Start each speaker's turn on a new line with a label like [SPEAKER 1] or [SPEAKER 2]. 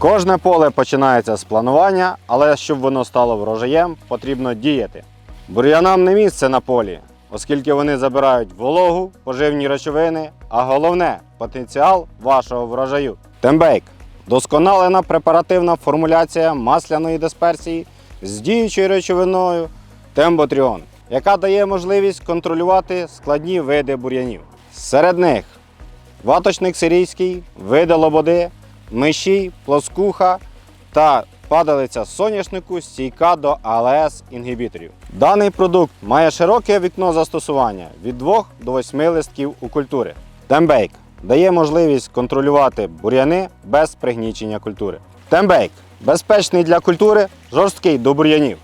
[SPEAKER 1] Кожне поле починається з планування, але щоб воно стало врожаєм, потрібно діяти. Бур'янам не місце на полі, оскільки вони забирають вологу, поживні речовини, а головне потенціал вашого врожаю. Тембейк досконалена препаративна формуляція масляної дисперсії з діючою речовиною Темботріон, яка дає можливість контролювати складні види бур'янів. Серед них ваточник сирійський, види лободи, мишій, плоскуха та падалиця соняшнику стійка до АЛС інгібіторів. Даний продукт має широке вікно застосування від 2 до 8 листків у культури. Тембейк дає можливість контролювати бур'яни без пригнічення культури. Тембейк безпечний для культури, жорсткий до бур'янів.